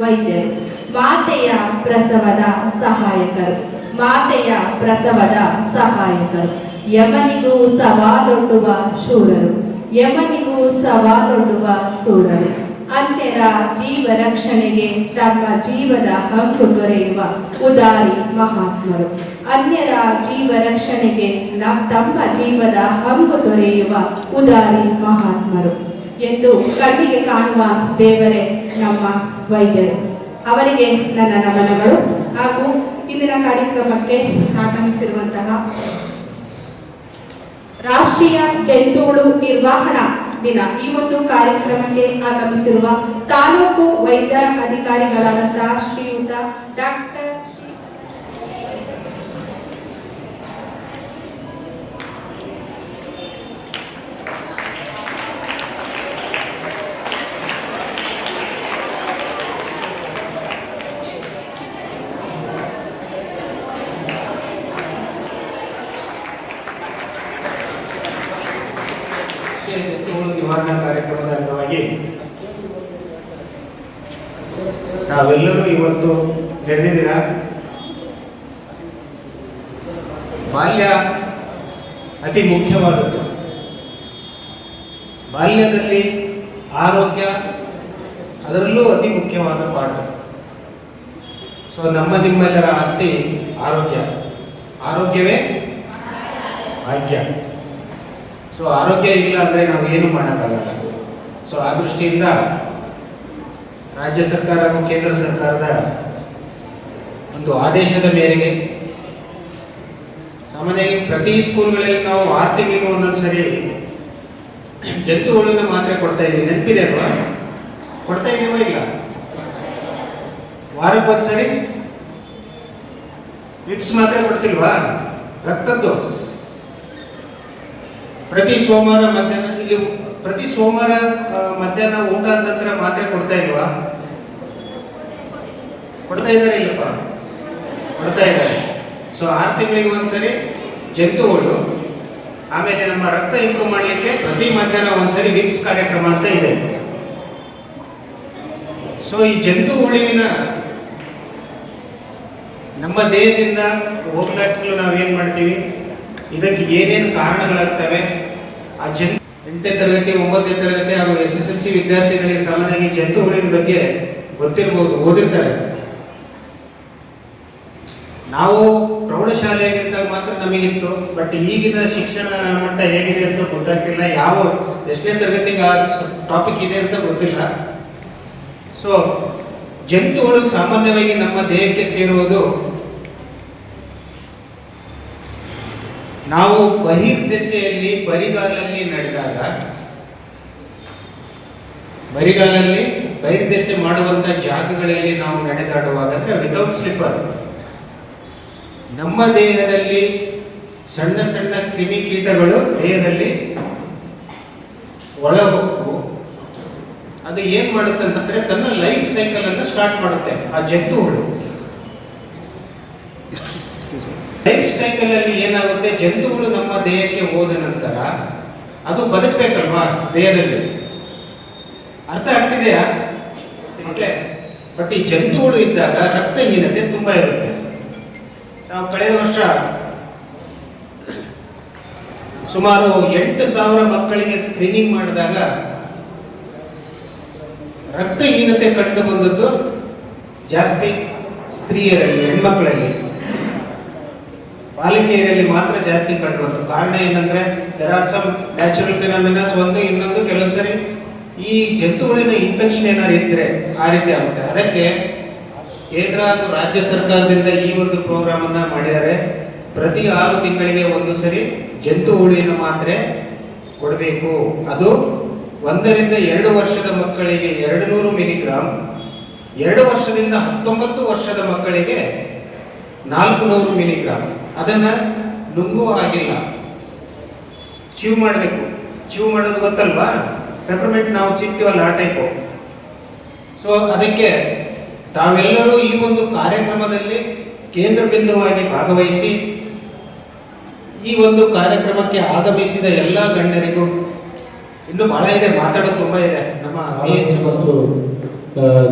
ವೈದ್ಯರು. ಮಾತೆಯ ಪ್ರಸವದ ಸಹಾಯಕರು. ಮಾತೆಯ ಪ್ರಸವದ ಸಹಾಯಕರು. ಯಮನಿಗೂ ಸವಾಲೊಡ್ಡುವ ಶೂರರು. ಯಮನಿಗೂ ಸವಾಲೊಡ್ಡುವ ಶೂರರು. ಅನ್ಯರ ಜೀವ ರಕ್ಷಣೆಗೆ ತಮ್ಮ ಜೀವದ ಹಂಗು ದೊರೆಯುವ ಉದಾರಿ ಮಹಾತ್ಮರು. ಅನ್ಯರ ಜೀವ ರಕ್ಷಣೆಗೆ ತಮ್ಮ ಜೀವದ ಹಂಗು ದೊರೆಯುವ ಉದಾರಿ ಮಹಾತ್ಮರು. ಎಂದು ಕಣ್ಣಿಗೆ ಕಾಣುವ ದೇವರೇ ನಮ್ಮ ವೈದ್ಯರು. ಅವರಿಗೆ ನನ್ನ ನಮನಗಳು. ಹಾಗೂ ಇಂದಿನ ಕಾರ್ಯಕ್ರಮಕ್ಕೆ ಆಗಮಿಸಿರುವಂತಹ ರಾಷ್ಟ್ರೀಯ ಜಂತುಹುಳು ನಿರ್ವಹಣಾ ದಿನ ಈ ಒಂದು ಕಾರ್ಯಕ್ರಮಕ್ಕೆ ಆಗಮಿಸಿರುವ ತಾಲೂಕು ವೈದ್ಯ ಅಧಿಕಾರಿಗಳಾದಂತಹ ಶ್ರೀಯುತ ಡಾಕ್ಟರ್ ಜಂತುಹುಳು ನಿವಾರಣಾ ಕಾರ್ಯಕ್ರಮದ ಅಂಗವಾಗಿ ನಾವೆಲ್ಲರೂ ಇವತ್ತು ನಡೆದಿದ್ದೀರ ಬಾಲ್ಯ ಅತಿ ಮುಖ್ಯವಾದದ್ದು. ಬಾಲ್ಯದಲ್ಲಿ ಆರೋಗ್ಯ ಅದರಲ್ಲೂ ಅತಿ ಮುಖ್ಯವಾದ ಪಾಠ. ಸೊ ನಮ್ಮ ನಿಮ್ಮೆಲ್ಲರ ಆಸ್ತಿ ಆರೋಗ್ಯ. ಆರೋಗ್ಯವೇ? ಭಾಗ್ಯ ಸೊ ಆರೋಗ್ಯ ಇಲ್ಲ ಅಂದರೆ ನಾವು ಏನು ಮಾಡೋಕ್ಕಾಗಲ್ಲ. ಸೊ ಆ ದೃಷ್ಟಿಯಿಂದ ರಾಜ್ಯ ಸರ್ಕಾರ ಹಾಗೂ ಕೇಂದ್ರ ಸರ್ಕಾರದ ಒಂದು ಆದೇಶದ ಮೇರೆಗೆ ಸಾಮಾನ್ಯವಾಗಿ ಪ್ರತಿ ಸ್ಕೂಲ್ಗಳಲ್ಲಿ ನಾವು ಆರು ತಿಂಗಳಿಗೆ ಒಂದೊಂದು ಸರಿ ಜಂತು ಹುಳುವಿನ ಮಾತ್ರೆ ಕೊಡ್ತಾ ಇದ್ದೀವಿ ನೆನಪಿದೆ ಅಲ್ವಾ? ಕೊಡ್ತಾ ಇದ್ದೀವ ಇಲ್ಲ? ವಾರಕ್ಕೊಂದ್ಸರಿ ವಿಪ್ಸ್ ಮಾತ್ರೆ ಕೊಡ್ತಿಲ್ವಾ? ರಕ್ತದ್ದು. ಪ್ರತಿ ಸೋಮವಾರ ಮಧ್ಯಾಹ್ನ ಇಲ್ಲಿ ಪ್ರತಿ ಸೋಮವಾರ ಮಧ್ಯಾಹ್ನ ಊಟ ನಂತರ ಮಾತ್ರೆ ಕೊಡ್ತಾ ಇಲ್ವಾ? ಕೊಡ್ತಾ ಇದ್ದಾರೆ ಇಲ್ಲಪ್ಪ? ಕೊಡ್ತಾ ಇದ್ದಾರೆ ಸೊ ಆರು ತಿಂಗಳಿಗೆ ಒಂದ್ಸರಿ ಜಂತುಗಳು ಆಮೇಲೆ ನಮ್ಮ ರಕ್ತ ಇಂಪ್ರೂವ್ ಮಾಡಲಿಕ್ಕೆ ಪ್ರತಿ ಮಧ್ಯಾಹ್ನ ಒಂದ್ಸರಿ ವಿಪ್ಸ್ ಕಾರ್ಯಕ್ರಮ ಅಂತ ಇದೆ. ಸೊ ಈ ಜಂತು ಉಳಿವಿನ ನಮ್ಮ ದೇಹದಿಂದ ಹೋಗ್ಲಾಡ್ಸಲು ನಾವೇನ್ ಮಾಡ್ತೀವಿ? ಇದಕ್ಕೆ ಏನೇನು ಕಾರಣಗಳಾಗ್ತವೆ? ಆ ಜನ್ ಎಂಟನೇ ತರಗತಿ, ಒಂಬತ್ತನೇ ತರಗತಿ ಹಾಗೂ ಎಸ್ ಎಸ್ ಎಲ್ ಸಿ ವಿದ್ಯಾರ್ಥಿಗಳಿಗೆ ಸಾಮಾನ್ಯವಾಗಿ ಜಂತು ಹುಳಿನ ಬಗ್ಗೆ ಗೊತ್ತಿರ್ಬೋದು, ಓದಿರ್ತಾರೆ. ನಾವು ಪ್ರೌಢಶಾಲೆಯಾಗಿದ್ದಾಗ ಮಾತ್ರ ನಮಗಿತ್ತು ಬಟ್ ಈಗಿನ ಶಿಕ್ಷಣ ಮಟ್ಟ ಹೇಗಿದೆ ಅಂತ ಗೊತ್ತಾಗ್ತಿಲ್ಲ. ಯಾವ ಎಷ್ಟನೇ ತರಗತಿಗೆ ಆ ಟಾಪಿಕ್ ಇದೆ ಅಂತ ಗೊತ್ತಿಲ್ಲ. ಸೊ ಜಂತುಗಳು ಸಾಮಾನ್ಯವಾಗಿ ನಮ್ಮ ದೇಹಕ್ಕೆ ಸೇರುವುದು ನಾವು ಬಹಿರ್ದೆಸೆಯಲ್ಲಿ ಬರಿಗಾಲಲ್ಲಿ ನಡೆದಾಗ, ಬರಿಗಾಲಲ್ಲಿ ಬಹಿರ್ದೆಸೆ ಮಾಡುವಂತ ಜಾಗಗಳಲ್ಲಿ ನಾವು ನಡೆದಾಡುವಾಗ ಅಂದ್ರೆ ವಿತೌಟ್ ಸ್ಲಿಪ್ಪರ್ ನಮ್ಮ ದೇಹದಲ್ಲಿ ಸಣ್ಣ ಸಣ್ಣ ಕ್ರಿಮಿಕೀಟಗಳು ದೇಹದಲ್ಲಿ ಒಳ ಅದು ಏನ್ ಮಾಡುತ್ತೆ ಅಂತಂದ್ರೆ ತನ್ನ ಲೈಫ್ ಸೈಕಲ್ ಅನ್ನು ಸ್ಟಾರ್ಟ್ ಮಾಡುತ್ತೆ. ಆ ಜಂತು ಹುಳು ಲೈಫ್ ಸೈಕಲ್ ಅಲ್ಲಿ ಏನಾಗುತ್ತೆ? ಜಂತುಗಳು ನಮ್ಮ ದೇಹಕ್ಕೆ ಹೋದ ನಂತರ ಅದು ಬದುಕಬೇಕಲ್ವಾ? ದೇಹದಲ್ಲಿ. ಅರ್ಥ ಆಗ್ತಿದೆಯಾ? ಬಟ್ ಈ ಜಂತುಗಳು ಇದ್ದಾಗ ರಕ್ತಹೀನತೆ ತುಂಬಾ ಇರುತ್ತೆ. ನಾವು ಕಳೆದ ವರ್ಷ ಸುಮಾರು ಎಂಟು ಸಾವಿರ ಮಕ್ಕಳಿಗೆ ಸ್ಕ್ರೀನಿಂಗ್ ಮಾಡಿದಾಗ ರಕ್ತಹೀನತೆ ಕಂಡು ಬಂದದ್ದು ಜಾಸ್ತಿ ಸ್ತ್ರೀಯರಲ್ಲಿ, ಹೆಣ್ಮಕ್ಳಲ್ಲಿ. ಬಾಲಿಕೆಯರಲ್ಲಿ ಮಾತ್ರ ಜಾಸ್ತಿ ಕಂಡು ಬಂತು ಕಾರಣ ಏನಂದ್ರೆ there are some natural phenomenons ಒಂದು ಇನ್ನೊಂದು ಕೆಲವು ಸರಿ ಈ ಜಂತುಗಳಿನ ಇನ್ಫೆಕ್ಷನ್ ಏನಾದ್ರು ಇದ್ರೆ ಆ ರೀತಿ ಆಗುತ್ತೆ. ಅದಕ್ಕೆ ಕೇಂದ್ರ ಹಾಗೂ ರಾಜ್ಯ ಸರ್ಕಾರದಿಂದ ಈ ಒಂದು ಪ್ರೋಗ್ರಾಮ್ ಅನ್ನ ಮಾಡಿದ್ದಾರೆ ಪ್ರತಿ ಆರು ತಿಂಗಳಿಗೆ ಒಂದು ಸರಿ ಜಂತು ಹುಳಿನ ಮಾತ್ರೆ ಕೊಡಬೇಕು. ಅದು ಒಂದರಿಂದ ಎರಡು ವರ್ಷದ ಮಕ್ಕಳಿಗೆ ಎರಡು ನೂರು ಮಿಲಿಗ್ರಾಮ್ ಎರಡು ವರ್ಷದಿಂದ ಹತ್ತೊಂಬತ್ತು ವರ್ಷದ ಮಕ್ಕಳಿಗೆ ನಾಲ್ಕು ನೂರು ಮಿಲಿಗ್ರಾಮ್ ಅದನ್ನ ನುಂಗುವ ಆಗಿಲ್ಲ ಚೀವ್ ಮಾಡಬೇಕು. ಚೀವ್ ಮಾಡೋದು ಗೊತ್ತಲ್ವಾ? ಪೆಪರ್ಮೆಂಟ್ ನಾವು ಚಿಂತೀವಲ್ಲ ಆ ಟೈಪು ಸೊ ಅದಕ್ಕೆ ತಾವೆಲ್ಲರೂ ಈ ಒಂದು ಕಾರ್ಯಕ್ರಮದಲ್ಲಿ ಕೇಂದ್ರ ಬಿಂದುವಾಗಿ ಭಾಗವಹಿಸಿ ಈ ಒಂದು ಕಾರ್ಯಕ್ರಮಕ್ಕೆ ಆಗಮಿಸಿದ ಎಲ್ಲ ಗಣ್ಯರಿಗೂ ಇನ್ನು ಬಹಳ ಇದೆ ಮಾತಾಡೋದು ತುಂಬಾ ಇದೆ. ನಮ್ಮ ಆರೋಗ್ಯ ಮತ್ತು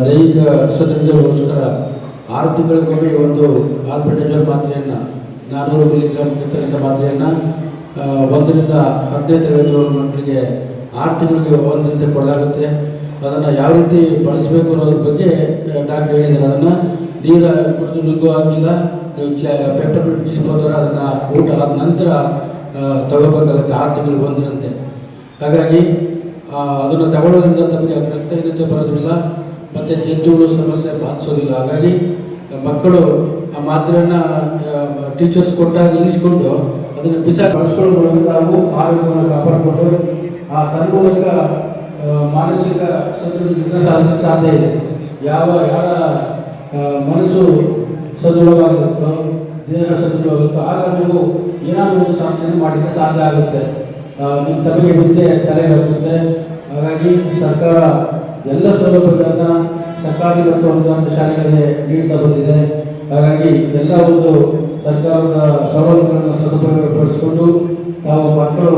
ದೈಹಿಕ ಸ್ವತಂತ್ರಗೋಸ್ಕರ ಆರು ತಿಂಗಳಿಗೊಮ್ಮೆ ಒಂದು ಆಲ್ಬೆಂಡಜೋಲ್ ಮಾತ್ರೆಯನ್ನು ನಾನ್ನೂರು ಮಿಲಿಗ್ರಾಮ್ ಇರ್ತಕ್ಕಂಥ ಮಾತ್ರೆಯನ್ನು ಒಂದರಿಂದ ಹದಿನೈದು ತಿಂಗಳ ಮಕ್ಕಳಿಗೆ ಆರು ತಿಂಗಳಿಗೆ ಒಂದರಿಂದ ಕೊಡಲಾಗುತ್ತೆ. ಅದನ್ನು ಯಾವ ರೀತಿ ಬಳಸಬೇಕು ಅನ್ನೋದ್ರ ಬಗ್ಗೆ ಡಾಕ್ಟರ್ ಹೇಳಿದ್ದಾರೆ. ಅದನ್ನು ನೀರು ಕುಡಿದು ನುಗ್ಗು ಆಗಿಲ್ಲ ನೀವು ಚ ಚೀಪೋದರ ಅದನ್ನು ಊಟ ಆದ ನಂತರ ತಗೋಬೇಕಾಗುತ್ತೆ ಆರು ತಿಂಗಳಿಗೆ ಬಂದಿರಂತೆ ಹಾಗಾಗಿ ಅದನ್ನು ತಗೊಳ್ಳೋದ್ರಿಂದ ತಮಗೆ ರಕ್ತಹೀನತೆ ಬರೋದಿಲ್ಲ. ಮತ್ತು ಜಂತುಗಳು ಸಮಸ್ಯೆ ಬಾಧಿಸೋದಿಲ್ಲ. ಹಾಗಾಗಿ, ಮಕ್ಕಳು ಆ ಟೀಚರ್ಸ್ ಕೊಟ್ಟಾಗ ಇಳಿಸ್ಕೊಂಡು ಅದನ್ನು ಬಿಸಾಕಿ ಬಳಸ್ಕೊಂಡು ನಾವು ಆರೋಗ್ಯವನ್ನು ಕಾಪಾಡಿಕೊಂಡು ಆ ತನ್ಮೂಲಕ ಮಾನಸಿಕ ಸದೃಢ ಸಾಧಿಸಕ್ಕೆ ಸಾಧ್ಯ ಇದೆ. ಯಾವ, ಯಾರ ಮನಸ್ಸು ಸದೃಢವಾಗಿರುತ್ತೋ, ದೇಹ ಸದೃಢವಾಗಿರುತ್ತೋ, ಆಗ ನೀವು ಏನಾದರೂ ಒಂದು ಸಾಧನೆ ಮಾಡಲಿಕ್ಕೆ ಸಾಧ್ಯ ಆಗುತ್ತೆ. ನಿಮ್ಮ ತಮಗೆ ಮುಂದೆ ತಲೆ ಹಚ್ಚುತ್ತೆ ಹಾಗಾಗಿ ಸರ್ಕಾರ ಎಲ್ಲ ಸೌಲಭ್ಯಗಳನ್ನು ಸರ್ಕಾರಿ ಮತ್ತು ಅನುದಾನ ಶಾಲೆಗಳಿಗೆ ನೀಡ್ತಾ ಬಂದಿದೆ. ಹಾಗಾಗಿ ಎಲ್ಲ ಒಂದು ಸರ್ಕಾರದ ಸವಲತ್ತುಗಳನ್ನು ಸದುಪಯೋಗಪಡಿಸಿಕೊಂಡು ತಾವು ಮಕ್ಕಳು